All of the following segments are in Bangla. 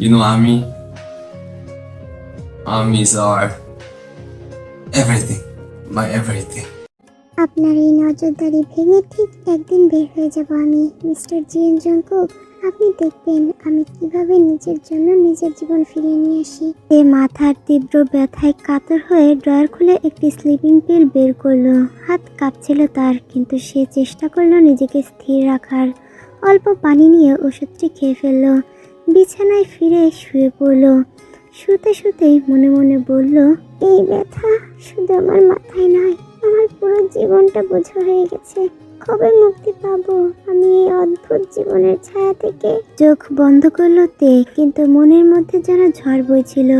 You know, Ami. Ami's are everything. My everything. আপনার এই নজরদারি ভেঙে ঠিক একদিন বের হয়ে যাব আমি মিস্টার জিএন জঙ্কুক আপনি দেখবেন আমি কীভাবে নিজের জন্য নিজের জীবন ফিরিয়ে নিয়ে আসি এ মাথার তীব্র ব্যথায় কাতর হয়ে ড্রয়ার খুলে একটি স্লিপিং পিল বের করল হাত কাঁপছিল তার কিন্তু সে চেষ্টা করল নিজেকে স্থির রাখার অল্প পানি নিয়ে ওষুধটি খেয়ে ফেলল বিছানায় ফিরে শুয়ে পড়ল। শুতে শুতেই মনে মনে বলল, এই ব্যথা শুধু আমার মাথায় নয়, আমার পুরো জীবনটা বোঝা হয়ে গেছে। কবে মুক্তি পাবো? আমি এই অদ্ভুত জীবনের ছায়া থেকে চোখ বন্ধ করল তে, কিন্তু মনের মধ্যে যেন ঝড় বইছিল।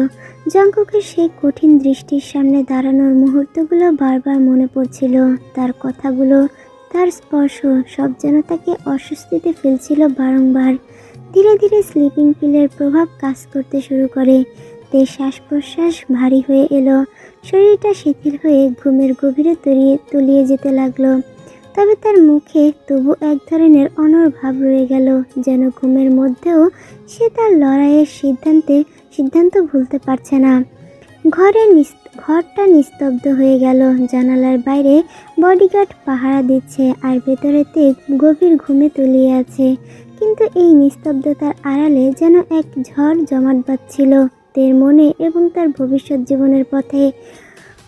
জঙ্ককের সেই কঠিন দৃষ্টির সামনে দাঁড়ানোর মুহূর্তগুলো বারবার মনে পড়ছিল। তার কথাগুলো, তার স্পর্শ সব যেন তাকে অস্বস্তিতে ফেলছিল বারংবার। ধীরে ধীরে স্লিপিং পিলের প্রভাব কাজ করতে শুরু করে। তে শ্বাস প্রশ্বাস ভারী হয়ে এলো। শরীরটা শিথিল হয়ে ঘুমের গভীরে তলিয়ে তলিয়ে যেতে লাগল। তবে তার মুখে তবু এক ধরনের অনর ভাব রয়ে গেল, যেন ঘুমের মধ্যেও সে তার লড়াইয়ের সিদ্ধান্তে, সিদ্ধান্ত ভুলতে পারছে না। ঘরে ঘরটা নিস্তব্ধ হয়ে গেল। জানালার বাইরে বডিগার্ড পাহারা দিচ্ছে আর ভেতরেতে গভীর ঘুমে তলিয়ে আছে। কিন্তু এই নিস্তব্ধতার আড়ালে যেন এক ঝড় জমাট বাঁধছিল তের মনে এবং তার ভবিষ্যৎ জীবনের পথে।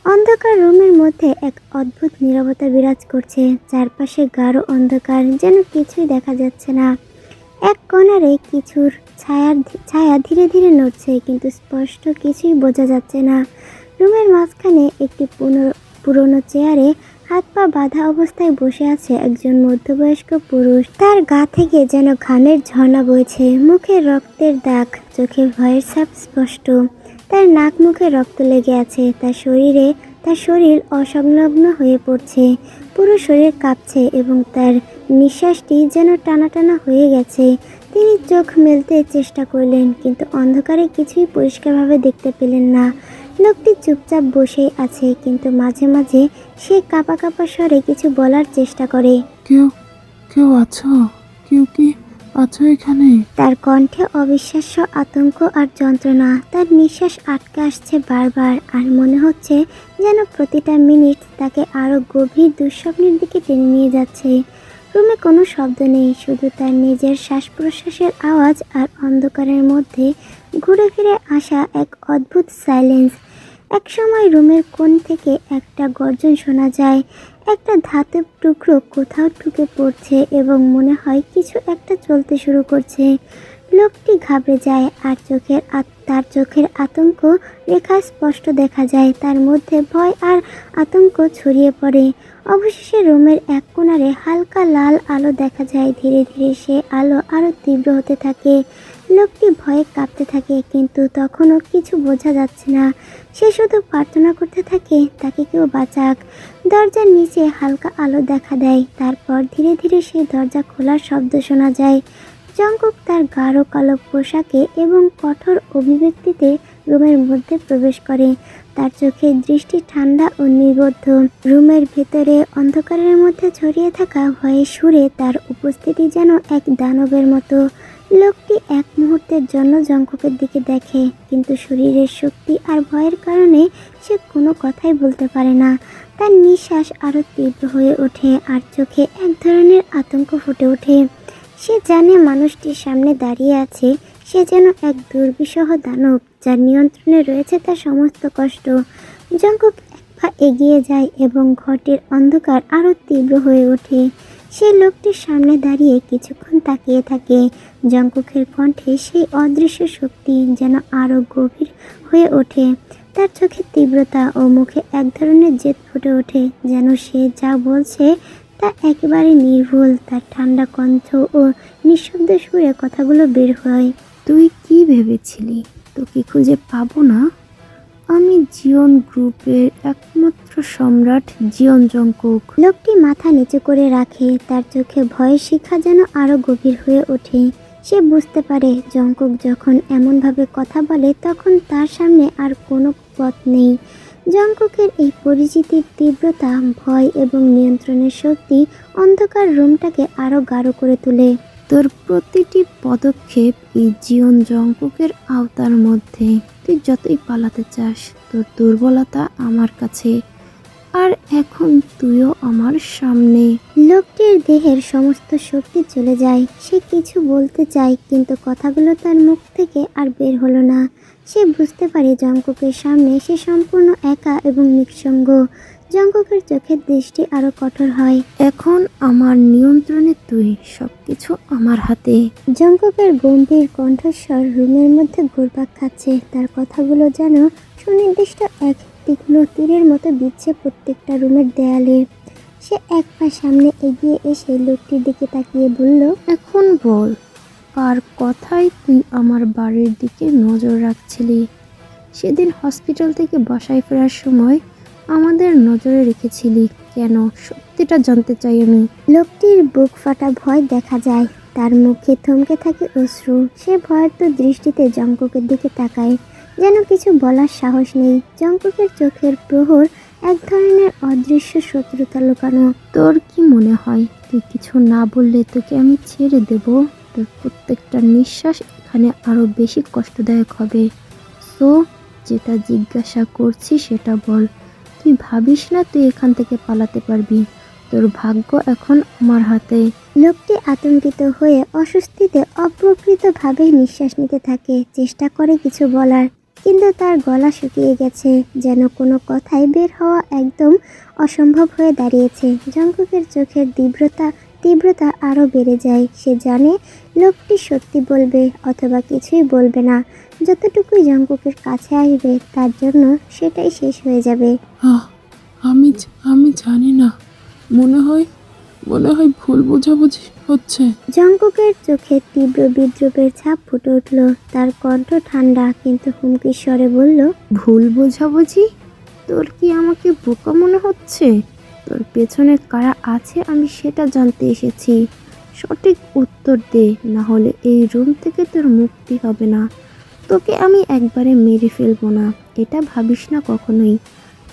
অন্ধকার রুমের মধ্যে এক অদ্ভুত নীরবতা বিরাজ করছে। চারপাশে গাঢ় অন্ধকার যেন কিছুই দেখা যাচ্ছে না। এক কোণারে কিছুর ছায়ার ছায়া ধীরে ধীরে নড়ছে কিন্তু স্পষ্ট কিছুই বোঝা যাচ্ছে না। রুমের মাঝখানে একটি পুনর- পুরনো চেয়ারে হাত পা বাঁধা অবস্থায় বসে আছে একজন মধ্যবয়স্ক পুরুষ। তার গা থেকে যেন ঘামের ঝর্ণা বইছে। মুখে রক্তের দাগ, চোখে ভয়ের ছাপ স্পষ্ট। তার নাক মুখে রক্ত লেগে আছে। তার শরীরে, তার শরীর অসংলগ্ন হয়ে পড়ছে। পুরো শরীর কাঁপছে এবং তার নিঃশ্বাসটি যেন টানা টানা হয়ে গেছে। তিনি চোখ মেলতে চেষ্টা করলেন, কিন্তু অন্ধকারে কিছুই পরিষ্কারভাবে দেখতে পেলেন না। লোকটি চুপচাপ বসেই আছে কিন্তু মাঝে মাঝে সে কাঁপা কাঁপা স্বরে কিছু বলার চেষ্টা করে। কেউ কেউ আছো? কেউ কি আছো এখানে? তার কণ্ঠে অবিশ্বাস্য আতঙ্ক আর যন্ত্রণা তার নিঃশ্বাস আটকে আসছে বারবার আর মনে হচ্ছে যেন প্রতিটা মিনিট তাকে আরও গভীর দুঃস্বপ্নের দিকে টেনে নিয়ে যাচ্ছে। রুমে কোনো শব্দ নেই, শুধু তার নিজের শ্বাস প্রশ্বাসের আওয়াজ আর অন্ধকারের মধ্যে ঘুরে ফিরে আসা এক অদ্ভুত সাইলেন্স একসময় রুমের কোণ থেকে একটা গর্জন শোনা যায়, একটা ধাতব টুকরো কোথাও ঢুকে পড়ছে এবং মনে হয় কিছু একটা চলতে শুরু করছে। লোকটি ঘাবড়ে যায় আর চোখের তার চোখের আতঙ্ক রেখা স্পষ্ট দেখা যায়। তার মধ্যে ভয় আর আতঙ্ক ছড়িয়ে পড়ে। অবশেষে রুমের এক কোণারে হালকা লাল আলো দেখা যায়। ধীরে ধীরে সে আলো আরও তীব্র হতে থাকে। লোকটি ভয়ে কাঁপতে থাকে, কিন্তু তখনও কিছু বোঝা যাচ্ছে না। সে শুধু প্রার্থনা করতে থাকে, তাকে কেউ বাঁচাক। দরজার নিচে হালকা আলো দেখা দেয়। তারপর ধীরে ধীরে সেই দরজা খোলার শব্দ শোনা যায়। জঙ্কুক তার গাঢ় কালো পোশাকে এবং কঠোর অভিব্যক্তিতে রুমের মধ্যে প্রবেশ করে। তার চোখের দৃষ্টি ঠান্ডা ও নিবদ্ধ। রুমের ভেতরে অন্ধকারের মধ্যে ছড়িয়ে থাকা ভয়ে সুরে তার উপস্থিতি যেন এক দানবের মতো। লোকটি এক মুহূর্তের জন্য জঙ্কুকের দিকে দেখে, কিন্তু শরীরের শক্তি আর ভয়ের কারণে সে কোনো কথাই বলতে পারে না। তার নিঃশ্বাস আরও তীব্র হয়ে ওঠে আর চোখে এক ধরনের আতঙ্ক ফুটে ওঠে। সে জানে মানুষটির সামনে দাঁড়িয়ে আছে, সে যেন এক দুর্বিষহ দানব যার নিয়ন্ত্রণে রয়েছে তার সমস্ত কষ্ট। জঙ্কুক এগিয়ে যায় এবং ঘটের অন্ধকার আরও তীব্র হয়ে ওঠে। সে লোকটির সামনে দাঁড়িয়ে কিছুক্ষণ তাকিয়ে থাকে। জঙ্কুকের কণ্ঠে সেই অদৃশ্য শক্তি যেন আরও গভীর হয়ে ওঠে। তার চোখের তীব্রতা ও মুখে এক ধরনের জেদ ফুটে ওঠে, যেন সে যা বলছে তা একেবারে নির্ভুল, তার ঠান্ডা কণ্ঠ ও নিঃশব্দ সুরে কথাগুলো বের হয়। তুই কি ভেবেছিলি? তোকে খুঁজে পাবো না? আমি জিওন গ্রুপের একমাত্র সম্রাট জিওন জঙ্কুক লোকটি মাথা নিচু করে রাখে, তার চোখে ভয়ের শিখা যেন আরও গভীর হয়ে ওঠে। সে বুঝতে পারে জঙ্কুক যখন এমনভাবে কথা বলে, তখন তার সামনে আর কোনো পথ নেই। জঙ্কুকের এই পরিচিতির তীব্রতা, ভয় এবং নিয়ন্ত্রণের শক্তি অন্ধকার রুমটাকে আরও গাঢ় করে তোলে। তোর প্রতিটি পদক্ষেপ এই জীবন জঙ্কুকের আওতার মধ্যে। তুই যতই পালাতে চাস, তোর দুর্বলতা আমার কাছে। আর এখন তুইও আমার সামনে। লোকটির দেহের সমস্ত শক্তি চলে যায়। সে কিছু বলতে চায়, কিন্তু কথাগুলো তার মুখ থেকে আর বের হলো না। সে বুঝতে পারে জঙ্কুকের সামনে সে সম্পূর্ণ একা এবং নিঃসঙ্গ। জঙ্কুকের চোখের দৃষ্টি আরও কঠোর হয়। এখন আমার নিয়ন্ত্রণে তুই সবকিছু আমার হাতে। জঙ্কুকের গম্ভীর কণ্ঠস্বর রুমের মধ্যে ঘুরপাক খাচ্ছে। তার কথাগুলো যেন সুনির্দিষ্ট এক তীক্ষ্ণ তীরের মতো বিচ্ছে প্রত্যেকটা রুমের দেয়ালে। সে এক পা সামনে এগিয়ে এসে লোকটির দিকে তাকিয়ে বলল এখন বল কার কথাই তুই আমার বাড়ির দিকে নজর রাখছিলি। সেদিন হসপিটাল থেকে বাসায় ফেরার সময় আমাদের নজরে রেখেছিলি। কেন? সত্যিটা জানতে চাই আমি। লোকটির বুক ফাটা ভয় দেখা যায়। তার মুখে থমকে থাকে অশ্রু। সে ভয়ার্ত দৃষ্টিতে জঙ্কুকের দিকে তাকায়। যেন কিছু বলার সাহস নেই। জঙ্কুকের চোখের প্রহর এক ধরনের অদৃশ্য শত্রুতা লুকানো। তোর কি মনে হয়? তুই কিছু না বললে তোকে আমি ছেড়ে দেব? তোর প্রত্যেকটা নিঃশ্বাস এখানে আরও বেশি কষ্টদায়ক হবে। সো, যেটা জিজ্ঞাসা করছি সেটা বল, তুই ভাবিস না তুই এখান থেকে পালাতে পারবি? তোর ভাগ্য এখন আমার হাতে। লোকটি আতঙ্কিত হয়ে অস্বস্তিতে অপ্রকৃতভাবে নিঃশ্বাস নিতে থাকে, চেষ্টা করে কিছু বলার। কিন্তু তার গলা শুকিয়ে গেছে, যেন কোনো কথাই বের হওয়া একদম অসম্ভব হয়ে দাঁড়িয়েছে। জঙ্কুকের চোখের তীব্রতা তীব্রতা আরও বেড়ে যায়। সে জানে লোকটি সত্যি বলবে অথবা কিছুই বলবে না। যতটুকুই জঙ্কুকের কাছে আসবে তার জন্য সেটাই শেষ হয়ে যাবে। আমি আমি জানি না। মনে হয় মনে হয় ভুল বোঝাবুঝি হচ্ছে। জঙ্কুকের চোখে তীব্র বিদ্রুপের ছাপ ফুটে উঠল। তার কণ্ঠ ঠান্ডা কিন্তু হুমকির স্বরে বলল ভুল বোঝাবুঝি? তোর কি আমাকে বোকা মনে হচ্ছে? তোর পেছনে কারা আছে আমি সেটা জানতে এসেছি। সঠিক উত্তর দে, না হলে এই রুম থেকে তোর মুক্তি হবে না। তোকে আমি একবারে মেরে ফেলব না, এটা ভাবিস না কখনোই।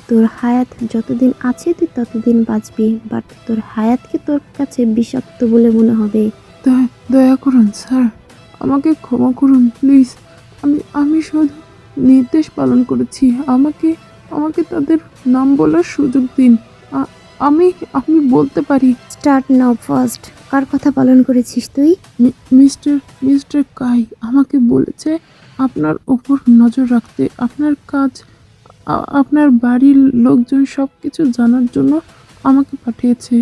তোর হায়াত যতদিন আছে তুই ততদিন বাঁচবি বাট তোর হায়াতকে তোর কাছে বিষাক্ত বলে মনে হবে। দয়া করুন, স্যার। আমাকে ক্ষমা করুন, প্লিজ। আমি আমি শুধু নির্দেশ পালন করেছি। আমাকে আমাকে তাদের নাম বলার সুযোগ দিন। আমি আমি বলতে পারি। Start now first. কার কথা পালন করেছিস তুই? মিস্টার মিস্টার কাই আমাকে বলেছে আপনার ওপর নজর রাখতে। আপনার কাজ আপনার বাড়ির লোকজন সব কিছু জানার জন্য আমাকে পাঠিয়েছে।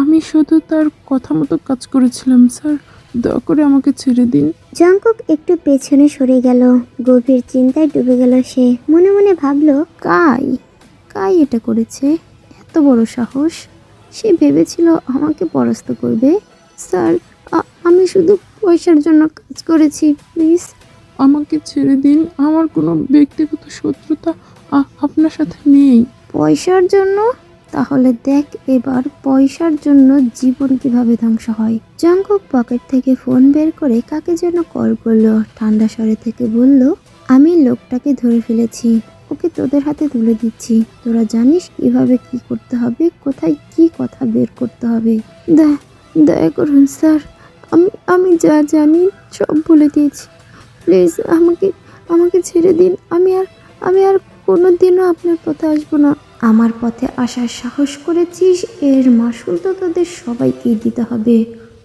আমি শুধু তার কথা মতো কাজ করেছিলাম স্যার। দয়া করে আমাকে ছেড়ে দিন। জঙ্কুক একটু পেছনে সরে গেল। গভীর চিন্তায় ডুবে গেল সে। মনে মনে ভাবলো কাই কাই এটা করেছে? এত বড় সাহস? সে ভেবেছিল আমাকে পরাস্ত করবে। স্যার আমি শুধু পয়সার জন্য কাজ করেছি প্লিজ। আমাকে ছেড়ে দিন আমার কোনো ব্যক্তিগত শত্রুতা আপনার সাথে নেই। পয়সার জন্য? তাহলে দেখ এবার পয়সার জন্য জীবন কীভাবে ধ্বংস হয়। জঙ্কক পকেট থেকে ফোন বের করে কাকে যেন কল করল। ঠান্ডা স্বরে থেকে বলল আমি লোকটাকে ধরে ফেলেছি। ওকে তোদের হাতে তুলে দিচ্ছি। তোরা জানিস কীভাবে কি করতে হবে, কোথায় কি কথা বের করতে হবে। দয়া করুন স্যার, আমি আমি যা জানি সব বলে দিয়েছি। প্লিজ আমাকে আমাকে ছেড়ে দিন। আমি আর আমি আর কোনো দিনও আপনার পথে আসব না। আমার পথে আসার সাহস করেছিস, এর মাসুল তো তোদের সবাইকেই দিতে হবে।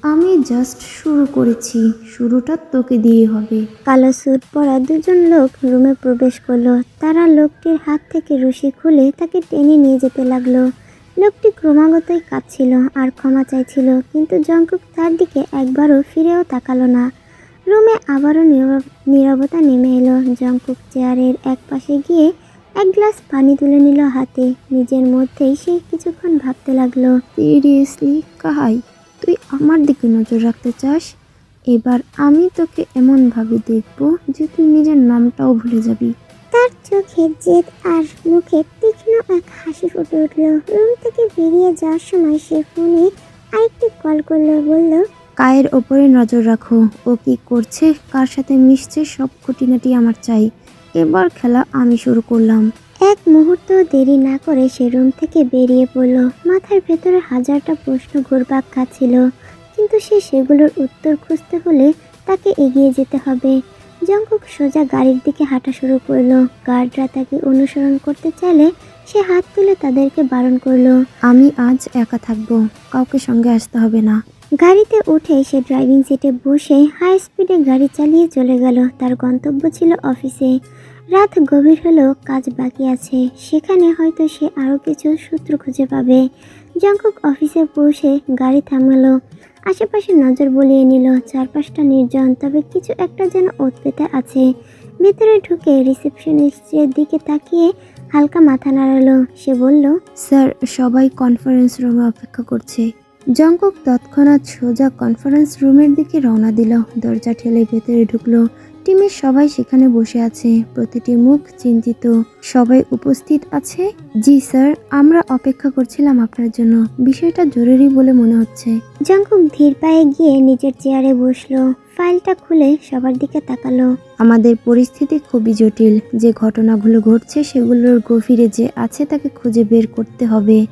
আমি জাস্ট শুরু করেছি। শুরুটা তোকে দিয়ে হবে। কালো স্যুট পরা দুজন লোক রুমে প্রবেশ করল। তারা লোকটির হাত থেকে রশি খুলে তাকে টেনে নিয়ে যেতে লাগল। লোকটি ক্রমাগতই কাঁদছিল আর ক্ষমা চাইছিল, কিন্তু জঙ্কুক তার দিকে একবারও ফিরেও তাকালো না। রুমে আবারও নীরব- নীরবতা নেমে এলো। জঙ্কুক চেয়ারের এক পাশে গিয়ে এক গ্লাস পানি তুলে নিল হাতে। নিজের মধ্যেই সে কিছুক্ষণ ভাবতে লাগল সিরিয়াসলি কাহাই? তুই আমার দিকে নজর রাখতে চাস? এবার আমি তোকে এমনভাবে দেখব যে তুই নিজের নামটাও ভুলে যাবি। তার চোখে জেদ আর মুখে তীক্ষ্ণ এক হাসি ফুটে উঠল। রুম থেকে বেরিয়ে যাওয়ার সময় সে ফোনে আরেকটি কল করল বলল কায়ের ওপরে নজর রাখো ও কি করছে কার সাথে মিশছে সব খুঁটিনাটি আমার চাই। এবার খেলা আমি শুরু করলাম। এক মুহূর্ত দেরি না করে সে রুম থেকে বেরিয়ে পড়ল। মাথার ভেতরে হাজারটা প্রশ্ন ঘুরপাক খাচ্ছিল। কিন্তু সে সেগুলোর উত্তর খুঁজতে হলে তাকে এগিয়ে যেতে হবে। জঙ্কুক সোজা গাড়ির দিকে হাঁটা শুরু করল। গার্ডরা তাকে অনুসরণ করতে চাইলে সে হাত তুলে তাদেরকে বারণ করল, আমি আজ একা থাকব, কাউকে সঙ্গে আসতে হবে না। গাড়িতে উঠে সে ড্রাইভিং সিটে বসে হাই স্পিডে গাড়ি চালিয়ে চলে গেল। তার গন্তব্য ছিল অফিসে। রাত গভীর হলেও কাজ বাকি আছে। সেখানে হয়তো সে আরও কিছু সূত্র খুঁজে পাবে। জঙ্কুক অফিসে পৌঁছে গাড়ি থামালো। আশেপাশে নজর বলিয়ে নিল, চারপাশটা নির্জন, তবে কিছু একটা যেন ওতপেতে আছে। ভেতরে ঢুকে রিসেপশনিস্টের দিকে তাকিয়ে হালকা মাথা নাড়ালো। সে বলল, স্যার, সবাই কনফারেন্স রুমে অপেক্ষা করছে। জঙ্কক তৎক্ষণাৎ সোজা কনফারেন্স রুমের দিকে রওনা দিল। দরজা ঠেলে ভেতরে ঢুকলো। টিমের সবাই সেখানে বসে আছে। প্রতিটি মুখ চিন্তিত। সবাই উপস্থিত আছে। জি স্যার আমরা অপেক্ষা করছিলাম আপনার জন্য। বিষয়টা জরুরি বলে মনে হচ্ছে। জঙ্কুক ধীর পায়ে গিয়ে নিজের চেয়ারে বসল। ফাইলটা খুলে সবার দিকে তাকালো। আমাদের পরিস্থিতি খুবই জটিল। যে ঘটনাগুলো ঘটছে সেগুলোর গভীরে যে আছে তাকে খুঁজে বের করতে হবে।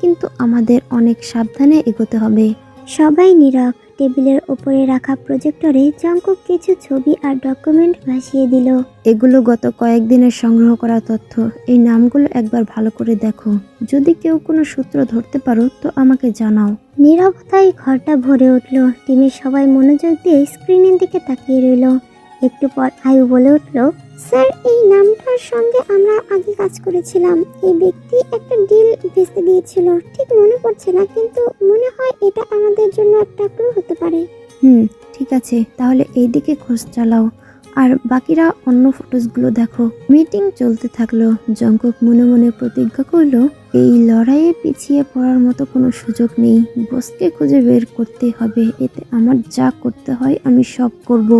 কিন্তু আমাদের অনেক সাবধানে এগোতে হবে। সবাই নীরব। টেবিলের ওপরে রাখা প্রজেক্টরে জঙ্কুক কিছু ছবি আর ডকুমেন্ট ভাসিয়ে দিল। এগুলো গত কয়েকদিনের সংগ্রহ করা তথ্য। এই নামগুলো একবার ভালো করে দেখো। যদি কেউ কোনো সূত্র ধরতে পারো তো আমাকে জানাও। নীরবতায় ঘরটা ভরে উঠল। টিমের সবাই মনোযোগ দিয়ে স্ক্রিনের দিকে তাকিয়ে রইল। একটু পর আয়ু বলে উঠল স্যার, এই নামটার সঙ্গে আমরা আগে কাজ করেছিলাম। এই ব্যক্তি একটা ডিল ভেস্তে দিয়েছিল। ঠিক মনে পড়ছে না, কিন্তু মনে হয় এটা আমাদের জন্য একটা ক্লু হতে পারে। হুম, ঠিক আছে। তাহলে এই দিকে খোঁজ চালাও। আর বাকিরা অন্য ফটোসগুলো দেখো। মিটিং চলতে থাকল। জঙ্কক মনে মনে প্রতিজ্ঞা করল, এই লড়াইয়ে পিছিয়ে পড়ার মতো কোনো সুযোগ নেই। বসকে খুঁজে বের করতে হবে। এতে আমার যা করতে হয় আমি সব করব।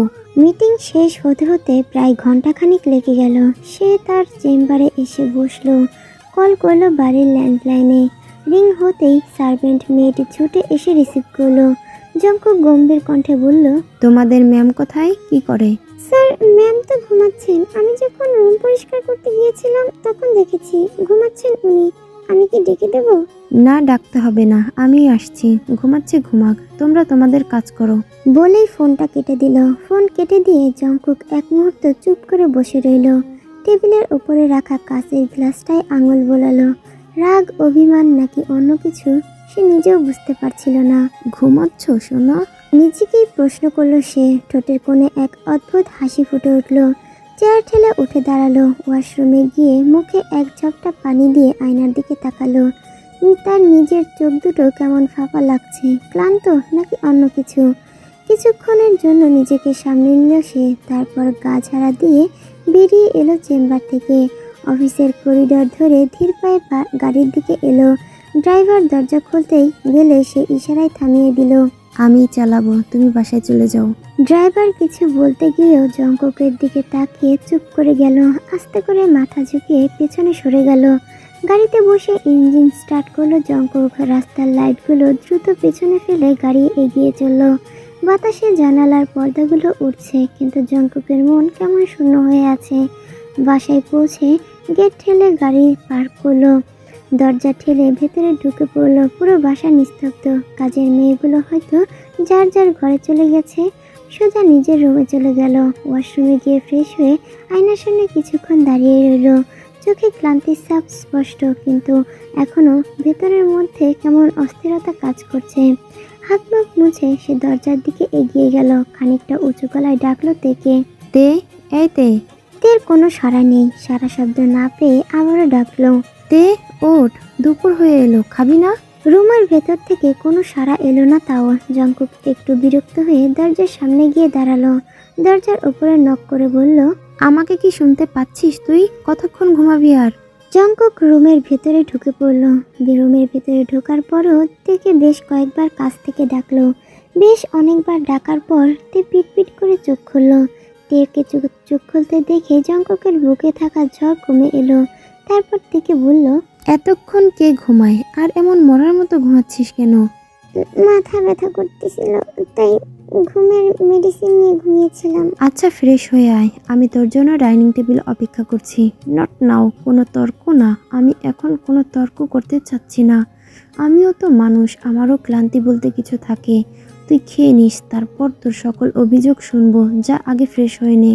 মিটিং শেষ হতে হতে প্রায় ঘন্টাখানিক লেগে গেল। সে তার চেম্বারে এসে বসল। কল করল বাড়ির ল্যান্ডলাইনে। রিং হতেই সার্ভেন্ট মেয়েটি ছুটে এসে রিসিভ করল। জঙ্কুক গম্ভীর কণ্ঠে বলল তোমাদের ম্যাম কোথায়? কি করে? স্যার ম্যাম তো ঘুমাচ্ছেন। আমি যখন রুম পরিষ্কার করতে গিয়েছিলাম তখন দেখেছি। ঘুমাচ্ছেন উনি। আমি কি ডেকে দেব? না ডাকতে হবে না। আমি আসছি। ঘুমাচ্ছে ঘুমাক। তোমরা তোমাদের কাজ করো। বলেই ফোনটা কেটে দিল। ফোন কেটে দিয়ে জঙ্কুক এক মুহূর্ত চুপ করে বসে রইল। টেবিলের উপরে রাখা কাঁচের গ্লাসটায় আঙুল বোলালো। রাগ অভিমান নাকি অন্য কিছু সে নিজেও বুঝতে পারছিল না। ঘুমাচ্ছ শোনো নিজেকেই প্রশ্ন করল সে। ঠোঁটের কোণে এক অদ্ভুত হাসি ফুটে উঠল। চেয়ার ঠেলে উঠে দাঁড়াল। ওয়াশরুমে গিয়ে মুখে এক ঝপটা পানি দিয়ে আয়নার দিকে তাকালো। তার নিজের চোখ দুটো কেমন ফাঁপা লাগছে। ক্লান্ত নাকি অন্য কিছু? কিছুক্ষণের জন্য নিজেকে সামনে নিল সে, তারপর গা ঝাড়া দিয়ে বেরিয়ে এলো চেম্বার থেকে। অফিসের করিডর ধরে ধীর পায়ে গাড়ির দিকে এলো। ড্রাইভার দরজা খুলতেই গেলে সে ইশারায় থামিয়ে দিল। আমি চালাবো, তুমি বাসায় চলে যাও। ড্রাইভার কিছু বলতে গিয়েও জঙ্ককের দিকে তাকিয়ে চুপ করে গেল, আস্তে করে মাথা ঝুঁকিয়ে পেছনে সরে গেল। গাড়িতে বসে ইঞ্জিন স্টার্ট করল জঙ্কক, রাস্তার লাইটগুলো দ্রুত পেছনে ফেলে গাড়ি এগিয়ে চলল। বাতাসে জানালার পর্দাগুলো উঠছে কিন্তু জঙ্ককের মন কেমন শূন্য হয়ে আছে। বাসায় পৌঁছে গেট ঠেলে গাড়ি পার্ক করল। দরজা ঠেলে ভেতরে ঢুকে পড়ল পুরো বাসা নিস্তব্ধ। কাজের মেয়েগুলো হয়তো যার যার ঘরে চলে গেছে সোজা নিজের রুমে চলে গেল। ওয়াশরুমে গিয়ে ফ্রেশ হয়ে আয়নার সামনে কিছুক্ষণ দাঁড়িয়ে রইল। চোখে ক্লান্তির ছাপ স্পষ্ট কিন্তু এখনও ভেতরের মধ্যে কেমন অস্থিরতা কাজ করছে। হাত মুখ মুছে সে দরজার দিকে এগিয়ে গেল খানিকটা উঁচু গলায় ডাকলো তেকে। তে এই তে। তের কোনো সাড়া নেই সারা শব্দ না পেয়ে আবারও ডাকলো। তে ওঠ, দুপুর হয়ে এলো। খাবি না রুমের ভেতর থেকে কোনো সাড়া এলো না তাও। জঙ্কুক একটু বিরক্ত হয়ে দরজার সামনে গিয়ে দাঁড়াল। দরজার উপরে নক করে বলল, আমাকে কি শুনতে পাচ্ছিস তুই? কতক্ষণ ঘুমাবি আর? জঙ্কুক রুমের ভেতরে ঢুকে পড়ল। রুমের ভেতরে ঢোকার পরও তেকে বেশ কয়েকবার কাছ থেকে ডাকলো। বেশ অনেকবার ডাকার পর তে পিটপিট করে চোখ খুলল। তেকে চোখ খুলতে দেখে জঙ্কুকের বুকে থাকা ঝড় কমে এলো। তারপর থেকে বলল এতক্ষণ কে ঘুমায়? আর এমন মরার মতো ঘুমাচ্ছিস কেন? মাথা ব্যথা করতেছিল তাই ঘুমের মেডিসিন নিয়ে ঘুমিয়েছিলাম। আচ্ছা ফ্রেশ হয়ে আয়। আমি তোর জন্য ডাইনিং টেবিল অপেক্ষা করছি। নট নাও কোনো তর্ক না। আমি এখন কোনো তর্ক করতে চাচ্ছি না। আমিও তো মানুষ আমারও ক্লান্তি বলতে কিছু থাকে। তুই খেয়ে নিস তারপর তোর সকল অভিযোগ শুনব। যা আগে ফ্রেশ হয়ে নে